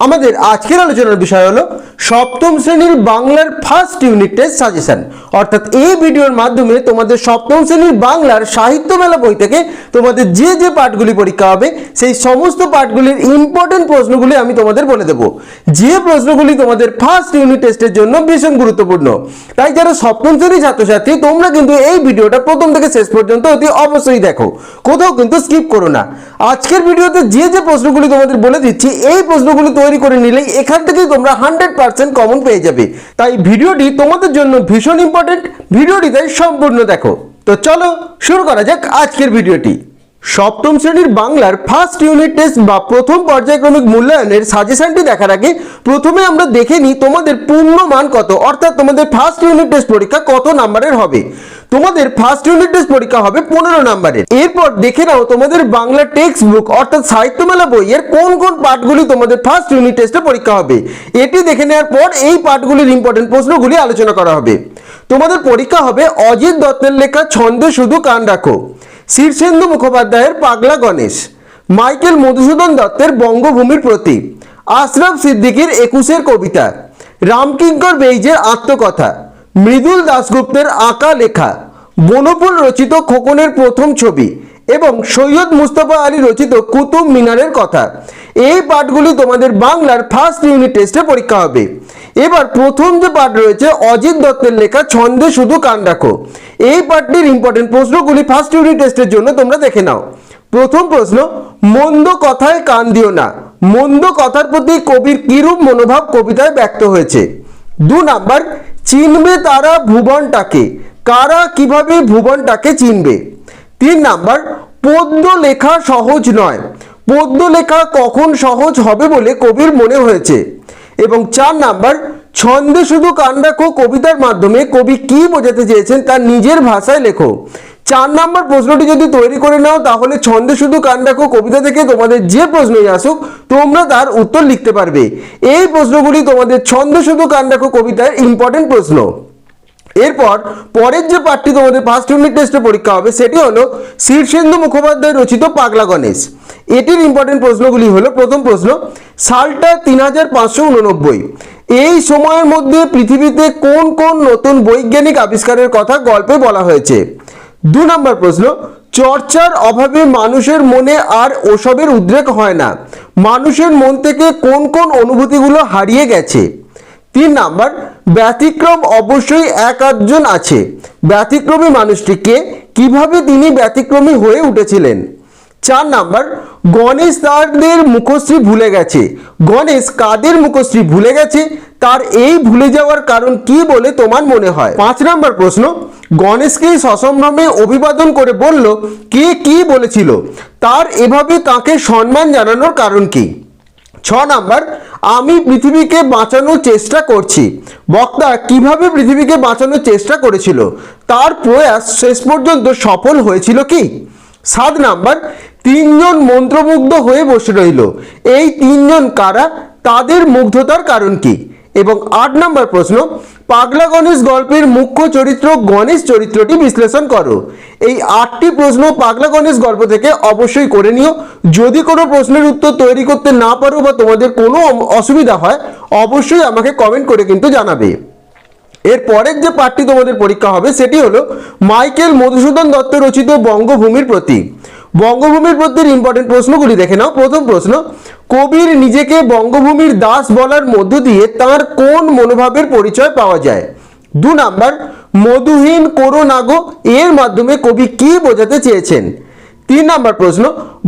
আমাদের আজকের আলোচনার বিষয় হলো সপ্তম শ্রেণির বাংলার ফার্স্ট ইউনিট টেস্ট সাজেশন অর্থাৎ এই ভিডিওর মাধ্যমে তোমাদের সপ্তম শ্রেণির বাংলার সাহিত্য মেলা বই থেকে তোমাদের যে যে পাঠগুলি পরীক্ষা হবে, সেই সমস্ত পাঠগুলির ইম্পর্টেন্ট প্রশ্নগুলি আমি তোমাদের বলে দেব। যে প্রশ্নগুলি তোমাদের ফার্স্ট ইউনিট টেস্টের জন্য ভীষণ গুরুত্বপূর্ণ। তাই যারা সপ্তম শ্রেণির ছাত্রছাত্রী, তোমরা কিন্তু এই ভিডিওটা প্রথম থেকে শেষ পর্যন্ত অতি অবশ্যই দেখো। কোথাও কিন্তু স্কিপ করো না। আজকের ভিডিওতে যে যে প্রশ্নগুলি তোমাদের বলে দিচ্ছি, এই প্রশ্নগুলি তৈরি করে নিলেই এখান থেকেই তোমরা হান্ড্রেড পার্সেন্ট কমন পেয়ে যাবে। তাই ভিডিওটি তোমাদের জন্য ভীষণ ইম্পর্টেন্ট ভিডিওটি তাই সম্পূর্ণ দেখো। তো চলো শুরু করা যাক আজকের ভিডিওটি। সপ্তম শ্রেণির বাংলার ফার্স্ট ইউনিট টেস্ট বা প্রথম পর্যায়ক্রমিক মূল্যায়নের সাজেশনটি দেখার আগে প্রথমে আমরা দেখে নিই তোমাদের পূর্ণ মান কত, অর্থাৎ তোমাদের ফার্স্ট ইউনিট টেস্ট পরীক্ষা কত নাম্বারের হবে। তোমাদের ফার্স্ট ইউনিট টেস্ট পরীক্ষা হবে পনেরো নাম্বারের। এরপর দেখে নাও তোমাদের বাংলা টেক্সট বুক অর্থাৎ সাহিত্যমেলা বইয়ের কোন কোন পাঠগুলি তোমাদের ফার্স্ট ইউনিট টেস্টে পরীক্ষা হবে। এটি দেখে নেওয়ার পর এই পাঠগুলির ইম্পর্টেন্ট প্রশ্নগুলি আলোচনা করা হবে। তোমাদের পরীক্ষা হবে অজিত দত্তের লেখা ছন্দ শুধু কান রাখো। শীর্ষেন্দু মুখোপাধ্যায়ের পাগলা গণেশ। মাইকেল মধুসূদন দত্তের বঙ্গভূমির প্রতি আশরাফ সিদ্দিকীর একুশের কবিতা। রামকিঙ্কর বেইজের আত্মকথা। মৃদুল দাশগুপ্তের আঁকা লেখা, বনফুল রচিত খোকনের প্রথম ছবি এবং সৈয়দ মুস্তফা আলী রচিত কুতুব মিনারের কথা। এই পাঠগুলি তোমাদের বাংলার ফার্স্ট ইউনিট টেস্টে পরীক্ষা হবে। এবার প্রথম যে পাঠ রয়েছে, অজিত দত্তের লেখা ছন্দে শুধু কান রাখো। এই পাঠটির ইম্পর্টেন্ট প্রশ্নগুলি ফার্স্ট ইউনিট টেস্টের জন্য তোমরা দেখে নাও। প্রথম প্রশ্ন, মন্দ কথায় কান দিও না। মন্দ কথার প্রতি কবির কিরূপ মনোভাব কবিতায় ব্যক্ত হয়েছে? দু নাম্বার চিনবে তারা ভুবনটাকে। কারা কীভাবে ভুবনটাকে চিনবে? তিন নাম্বার পদ্য লেখা সহজ নয়। পদ্য লেখা কখন সহজ হবে বলে কবির মনে হয়েছে। এবং চার নাম্বার, ছন্দে শুধু কান রাখো কবিতার মাধ্যমে কবি কি বোঝাতে চেয়েছেন তার নিজের ভাষায় লেখো। চার নাম্বার প্রশ্নটি যদি তৈরি করে নাও, তাহলে ছন্দে শুধু কান রাখো, কবিতা থেকে তোমাদের যে প্রশ্নই আসুক, তোমরা তার উত্তর লিখতে পারবে। এই প্রশ্নগুলি তোমাদের ছন্দে শুধু কান রাখো, কবিতার ইম্পর্টেন্ট প্রশ্ন। এরপর পরের যে পাঠটি তোমাদের ফার্স্ট ইউনিট টেস্টে পরীক্ষা হবে, সেটি হলো শীর্ষেন্দু মুখোপাধ্যায় রচিত পাগলা গণেশ। এটির ইম্পর্টেন্ট প্রশ্নগুলি হলো, প্রথম প্রশ্ন, সালটা তিন হাজার পাঁচশো উননব্বই। এই সময়ের মধ্যে পৃথিবীতে কোন কোন নতুন বৈজ্ঞানিক আবিষ্কারের কথা গল্পে বলা হয়েছে? দু নম্বর প্রশ্ন, চর্চার অভাবে মানুষের মনে আর ওসবের উদ্রেক হয় না। মানুষের মন থেকে কোন কোন অনুভূতিগুলো হারিয়ে গেছে? তিন নাম্বার, ব্যতিক্রম অবশ্যই এক আধজন আছে। ব্যতিক্রমী মানুষটিকে কীভাবে তিনি ব্যতিক্রমী হয়ে উঠেছিলেন? চার নাম্বার, গণেশ তাদের মুখশ্রী ভুলে গেছে। গণেশ কাদের মুখশ্রী ভুলে গেছে? তার এই ভুলে যাওয়ার কারণ কি বলে তোমার মনে হয়? পাঁচ নাম্বার প্রশ্ন গণেশকে সসম্ভ্রমে অভিবাদন করে বলল, কে কি বলেছিল? তার এভাবে তাকে সম্মান জানানোর কারণ কি? ছ নাম্বার, আমি পৃথিবীকে বাঁচানোর চেষ্টা করছি। বক্তা, কীভাবে পৃথিবীকে বাঁচানোর চেষ্টা করেছিল? তার প্রয়াস শেষ পর্যন্ত সফল হয়েছিল কি? সাত নাম্বার, তিনজন মন্ত্রমুগ্ধ হয়ে বসে রইল। এই তিনজন কারা? তাদের মুগ্ধতার কারণ কি? এবং আট নম্বর প্রশ্ন, পাগলা গণেশ গল্পের মুখ্য চরিত্র গণেশ চরিত্রটি বিশ্লেষণ করো। এই আটটি প্রশ্ন পাগলা গণেশ গল্প থেকে অবশ্যই করে নিও। যদি কোনো প্রশ্নের উত্তর তৈরি করতে না পারো বা তোমাদের কোনো অসুবিধা হয়, অবশ্যই আমাকে কমেন্ট করে কিন্তু জানাবে। এর পরের যে পাঠটি তোমাদের পরীক্ষা হবে, সেটি হলো, মাইকেল মধুসূদন দত্ত রচিত বঙ্গভূমির প্রতি বঙ্গভূমির প্রতির ইম্পর্টেন্ট প্রশ্নগুলি দেখে নাও। প্রথম প্রশ্ন, কবির নিজেকে বঙ্গভূমির দাস বলার মধ্য দিয়ে তার কোন মনোভাবের পরিচয় পাওয়া যায়? দু নাম্বার, মধুহীন করো নাগো এর মাধ্যমে কবি কি বোঝাতে চেয়েছেন? তিন নাম্বার প্রশ্ন,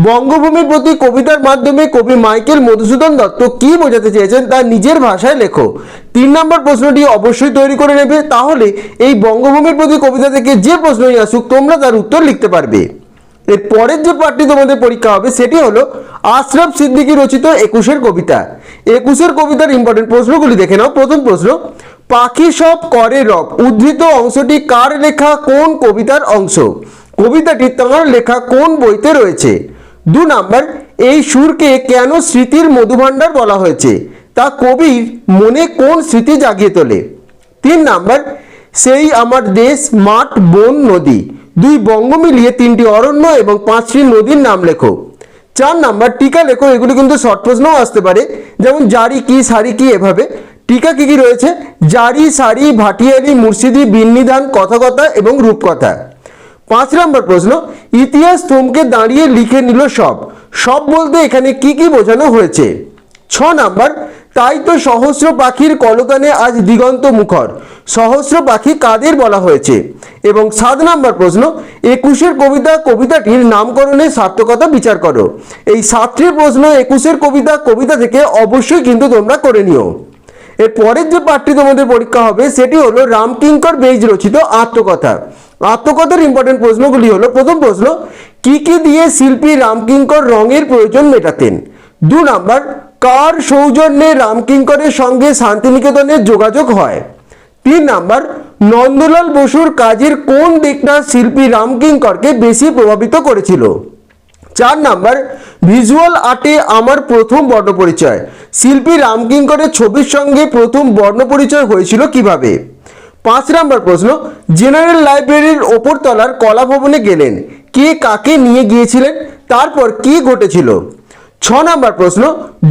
বঙ্গভূমির প্রতি কবিতার মাধ্যমে কবি মাইকেল মধুসূদন দত্ত কি বোঝাতে চেয়েছেন তা নিজের ভাষায় লেখো। তিন নম্বর প্রশ্নটি অবশ্যই তৈরি করে নেবে, তাহলে এই বঙ্গভূমির প্রতি কবিতা থেকে যে প্রশ্নই আসুক, তোমরা তার উত্তর লিখতে পারবে। এর পরের যে পাঠটি তোমাদের পরীক্ষা হবে, সেটি হলো আশরাফ সিদ্দিকী রচিত একুশের কবিতা। একুশের কবিতার ইম্পর্টেন্ট প্রশ্নগুলি দেখে নাও। প্রথম প্রশ্ন, পাখি সব করে রব, উদ্ধৃত অংশটি কার লেখা, কোন কবিতার অংশ? কবিতাটি তাঁর লেখা কোন বইতে রয়েছে? দু নাম্বার, এই সুরকে কেন স্মৃতির মধুভাণ্ডার বলা হয়েছে? তা কবির মনে কোন স্মৃতি জাগিয়ে তোলে? তিন নাম্বার, সেই আমার দেশ, মাঠ, বন, নদী। দুই বঙ্গ মিলিয়ে তিনটি অরণ্য এবং পাঁচটি নদীর নাম লেখো। চার নাম্বার, টিকা লেখো, এগুলি কিন্তু শর্ট প্রশ্নও আসতে পারে। যেমন, জারি কি, সারি কি, এভাবে। টিকা কি কি রয়েছে? জারি, সারি, ভাটিয়ালি, মুর্শিদি, বিন্নিধান কথাকথা এবং রূপকথা। পাঁচ নম্বর প্রশ্ন, ইতিহাস থমকে দাঁড়িয়ে লিখে নিল সব। সব বলতে এখানে কি কি বোঝানো হয়েছে? ছ নাম্বার তাই তো সহস্র পাখির কলকানে আজ দিগন্ত মুখর। সহস্র পাখি কাদের বলা হয়েছে? এবং সাত নাম্বার প্রশ্ন, একুশের কবিতা কবিতাটির নামকরণের সার্থকতা বিচার করো। এই সাতটি প্রশ্ন একুশের কবিতা কবিতা থেকে অবশ্যই কিন্তু তোমরা করে নিও। এর পরের যে পাঠটি তোমাদের পরীক্ষা হবে, সেটি হলো রামকিঙ্কর বেজ রচিত আত্মকথা। আত্মকথার ইম্পর্টেন্ট প্রশ্নগুলি হলো, প্রথম প্রশ্ন, কি কি দিয়ে শিল্পী রামকিঙ্কর রঙের প্রয়োজন মেটাতেন? দু নাম্বার কার সৌজন্যে রামকিঙ্করের সঙ্গে শান্তিনিকেতনের যোগাযোগ হয়? তিন নাম্বার, নন্দলাল বসুর কাজের কোন দিকটা শিল্পী রামকিঙ্করকে বেশি প্রভাবিত করেছিল? চার নাম্বার, ভিজুয়াল আর্টে আমার প্রথম বর্ণপরিচয়। শিল্পী রামকিঙ্করের ছবির সঙ্গে প্রথম বর্ণপরিচয় হয়েছিল কীভাবে? পাঁচ নাম্বার প্রশ্ন, জেনারেল লাইব্রেরির ওপরতলার কলা ভবনে গেলেন। কে কাকে নিয়ে গিয়েছিলেন? তারপর কি ঘটেছিল? ছ নাম্বার প্রশ্ন,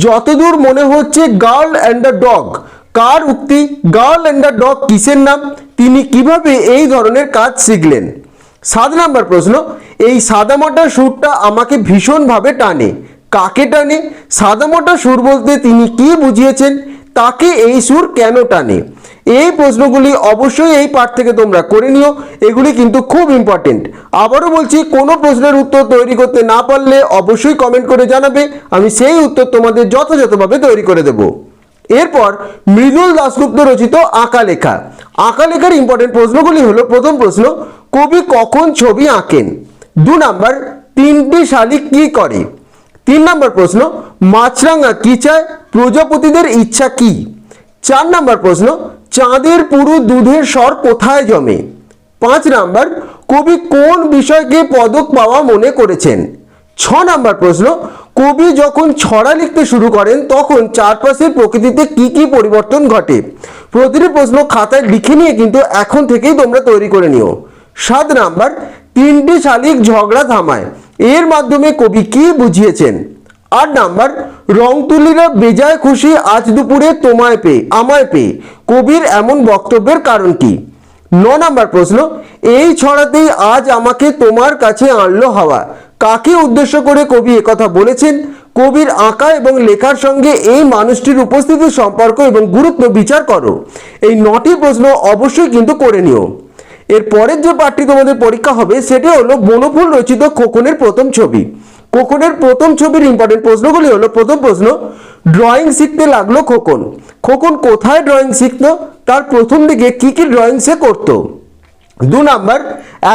যতদূর মনে হচ্ছে গার্ল অ্যান্ড দ্য ডগ, কার উক্তি, গার্ল অ্যান্ড দ্য ডগ কিসের নাম, তিনি কীভাবে এই ধরনের কাজ শিখলেন? সাত নাম্বার প্রশ্ন, এই সাদামাটা সুরটা আমাকে ভীষণভাবে টানে। কাকে টানে? সাদামাটা সুর বলতে তিনি কি বুঝিয়েছেন? তাকে এই সুর কেন টানে? এই প্রশ্নগুলি অবশ্যই এই পাঠ থেকে তোমরা করে নিও। এগুলি কিন্তু খুব ইম্পর্টেন্ট আবারও বলছি, কোনো প্রশ্নের উত্তর তৈরি করতে না পারলে অবশ্যই কমেন্ট করে জানাবে। আমি সেই উত্তর তোমাদের যথাযথভাবে তৈরি করে দেবো। এরপর মৃদুল দাশগুপ্ত রচিত আঁকা লেখা। আঁকা লেখার ইম্পর্টেন্ট প্রশ্নগুলি হলো, প্রথম প্রশ্ন, কবি কখন ছবি আঁকেন? দু নাম্বার, তিনটি শালিক কি করে? তিন নাম্বার প্রশ্ন, মাছরাঙা কি চায়? প্রজাপতিদের ইচ্ছা কি? চার নাম্বার প্রশ্ন, চাঁদের পুরো দুধের স্বর কোথায় জমে? পাঁচ নাম্বার, কবি কোন বিষয়কে পদক পাওয়া মনে করেছেন? ছ নাম্বার প্রশ্ন, কবি যখন ছড়া লিখতে শুরু করেন, তখন চারপাশের প্রকৃতিতে কি কি পরিবর্তন ঘটে? প্রতিটি প্রশ্ন খাতায় লিখে নিয়ে কিন্তু এখন থেকেই তোমরা তৈরি করে নিও। সাত নাম্বার, তিনটি শালিক ঝগড়া থামায়। এর মাধ্যমে কবি কি বুঝিয়েছেন? আট নাম্বার, রং তুলিরা বেজায় খুশি আজ দুপুরে তোমায় পেয়ে, আমায় পেয়ে। কবির এমন বক্তব্যের কারণ কি? ন নাম্বার প্রশ্ন, এই ছড়াতেই আজ আমাকে তোমার কাছে আনলো হাওয়া। কাকে উদ্দেশ্য করে কবি একথা বলেছেন? কবির আঁকা এবং লেখার সঙ্গে এই মানুষটির উপস্থিতির সম্পর্ক এবং গুরুত্ব বিচার করো। এই নটি প্রশ্ন অবশ্যই কিন্তু করে নিও। এর পরের যে পাঠটি তোমাদের পরীক্ষা হবে, সেটি হলো বনফুল রচিত খোকনের প্রথম ছবি। খোকনের প্রথম ছবির ইম্পর্টেন্ট প্রশ্নগুলি হলো, প্রথম প্রশ্ন ড্রয়িং শিখতে লাগল খোকন। খোকন কোথায় ড্রয়িং শিখতো তার প্রথম দিকে কি কি ড্রয়িং সে করতো? দু নাম্বার,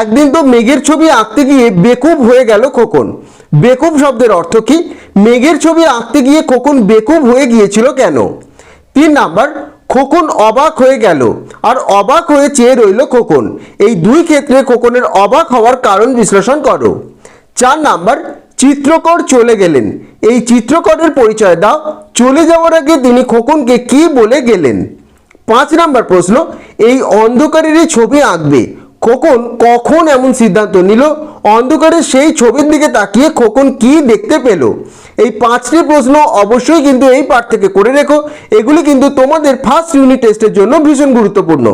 একদিন তো মেঘের ছবি আঁকতে গিয়ে বেকুব হয়ে গেল খোকন। বেকুব শব্দের অর্থ কি? মেঘের ছবি আঁকতে গিয়ে খোকন বেকুব হয়ে গিয়েছিল কেন? তিন নাম্বার, খোকন অবাক হয়ে গেল, আর অবাক হয়ে চেয়ে রইল খোকন। এই দুই ক্ষেত্রে খোকনের অবাক হওয়ার কারণ বিশ্লেষণ করো। চার নাম্বার চিত্রকর চলে গেলেন। এই চিত্রকরের পরিচয় দাও। চলে যাওয়ার আগে তিনি খোকনকে কি বলে গেলেন? পাঁচ নাম্বার প্রশ্ন, এই অন্ধকারেরই ছবি আঁকবে। খোকন কখন এমন সিদ্ধান্ত নিল? অন্ধকারের সেই ছবির দিকে তাকিয়ে খোকন কি দেখতে পেল? এই পাঁচটি প্রশ্ন অবশ্যই কিন্তু এই পাঠ থেকে করে রেখো। এগুলি কিন্তু তোমাদের ফার্স্ট ইউনিট টেস্টের জন্য ভীষণ গুরুত্বপূর্ণ।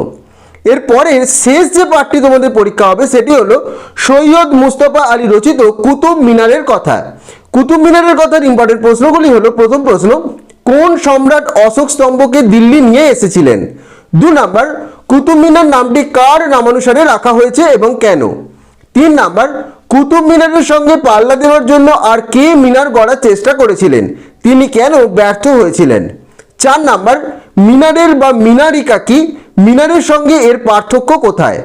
এরপরে শেষ যে পাঠটি তোমাদের পরীক্ষা হবে, সেটি হলো সৈয়দ মুস্তফা আলী রচিত কুতুব মিনারের কথা। কুতুব মিনারের কথার ইম্পর্টেন্ট প্রশ্নগুলি হলো, প্রথম প্রশ্ন, কোন সম্রাট অশোক স্তম্ভকে দিল্লি নিয়ে এসেছিলেন? দু নাম্বার, কুতুব মিনার নামটি কার নামানুসারে রাখা হয়েছে এবং কেন? তিন নাম্বার, কুতুব মিনারের সঙ্গে পাল্লা দেওয়ার জন্য আর কে মিনার গড়ার চেষ্টা করেছিলেন? তিনি কেন ব্যর্থ হয়েছিলেন? চার নাম্বার, মিনারের বা মিনারিকা কি? মিনারের সঙ্গে এর পার্থক্য কোথায়?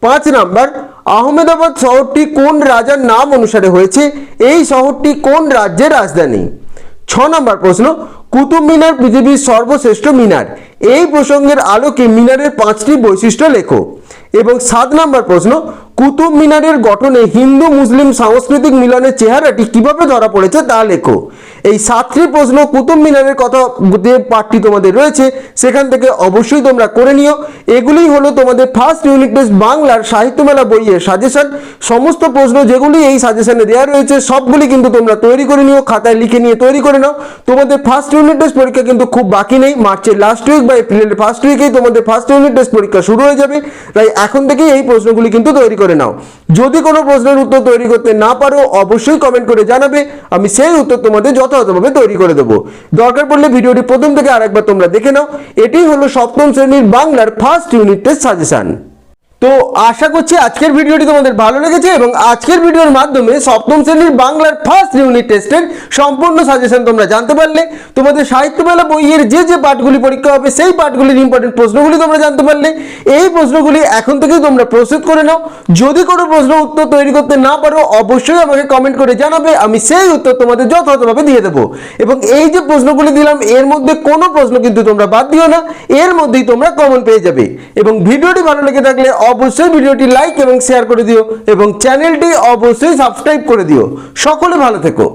পাঁচ নাম্বার, আহমেদাবাদ শহরটি কোন রাজার নাম অনুসারে হয়েছে? এই শহরটি কোন রাজ্যের রাজধানী? ছ নম্বর প্রশ্ন, কুতুব মিনার পৃথিবীর সর্বশ্রেষ্ঠ মিনার। এই প্রসঙ্গের আলোকে মিনারের পাঁচটি বৈশিষ্ট্য লেখো। এবং সাত নম্বর প্রশ্ন, কুতুব মিনারের গঠনে হিন্দু, মুসলিম সাংস্কৃতিক মিলনের চেহারাটি কীভাবে ধরা পড়েছে তা লেখো। এই সাতটি প্রশ্ন কুতুব মিনারের কথা যে পাঠটি তোমাদের রয়েছে, সেখান থেকে অবশ্যই তোমরা করে নিও। এগুলি হলো তোমাদের ফার্স্ট ইউনিট টেস্ট বাংলার সাহিত্য মেলা বইয়ের সাজেশন সমস্ত প্রশ্ন যেগুলি এই সাজেশনে দেওয়া রয়েছে, সবগুলি কিন্তু তোমরা তৈরি করে নিও, খাতায় লিখে নিয়ে তৈরি করে নাও। তোমাদের ফার্স্ট ইউনিট টেস্ট পরীক্ষা কিন্তু খুব বাকি নেই, মার্চের লাস্ট উইক বা এপ্রিলের ফার্স্ট উইকেই তোমাদের ফার্স্ট ইউনিট টেস্ট পরীক্ষা শুরু হয়ে যাবে। তাই এখন থেকেই এই প্রশ্নগুলি কিন্তু তৈরি করে নাও। যদি কোনো প্রশ্নের উত্তর তৈরি করতে না পারো, অবশ্যই কমেন্ট করে জানাবে। আমি সেই উত্তর তোমাদের যথাযথভাবে তৈরি করে দেবো। দরকার পড়লে ভিডিওটি প্রথম থেকে আরেকবার তোমরা দেখে নাও। এটি হলো সপ্তম শ্রেণির বাংলার ফার্স্ট ইউনিট টেস্ট সাজেশন তো আশা করছি আজকের ভিডিওটি তোমাদের ভালো লেগেছে এবং আজকের ভিডিওর মাধ্যমে সপ্তম শ্রেণির বাংলার ফার্স্ট ইউনিট টেস্টের সম্পূর্ণ সাজেশন তোমরা জানতে পারলে। তোমাদের সাহিত্য মেলা বইয়ের যে যে পাঠগুলি পরীক্ষা হবে, সেই পাঠগুলির ইম্পর্টেন্ট প্রশ্নগুলি তোমরা জানতে পারলে। এই প্রশ্নগুলি এখন থেকেই তোমরা প্রস্তুত করে নাও। যদি কোনো প্রশ্ন, উত্তর তৈরি করতে না পারো, অবশ্যই আমাকে কমেন্ট করে জানাবে। আমি সেই উত্তর তোমাদের যথাযথভাবে দিয়ে দেবো। এবং এই যে প্রশ্নগুলি দিলাম, এর মধ্যে কোনো প্রশ্ন কিন্তু তোমরা বাদ দিও না। এর মধ্যেই তোমরা কমন পেয়ে যাবে। এবং ভিডিওটি ভালো লেগে থাকলে অবশ্যই ভিডিওটি লাইক এবং শেয়ার করে দিও এবং চ্যানেলটি অবশ্যই সাবস্ক্রাইব করে দিও। সকলে ভালো থেকো।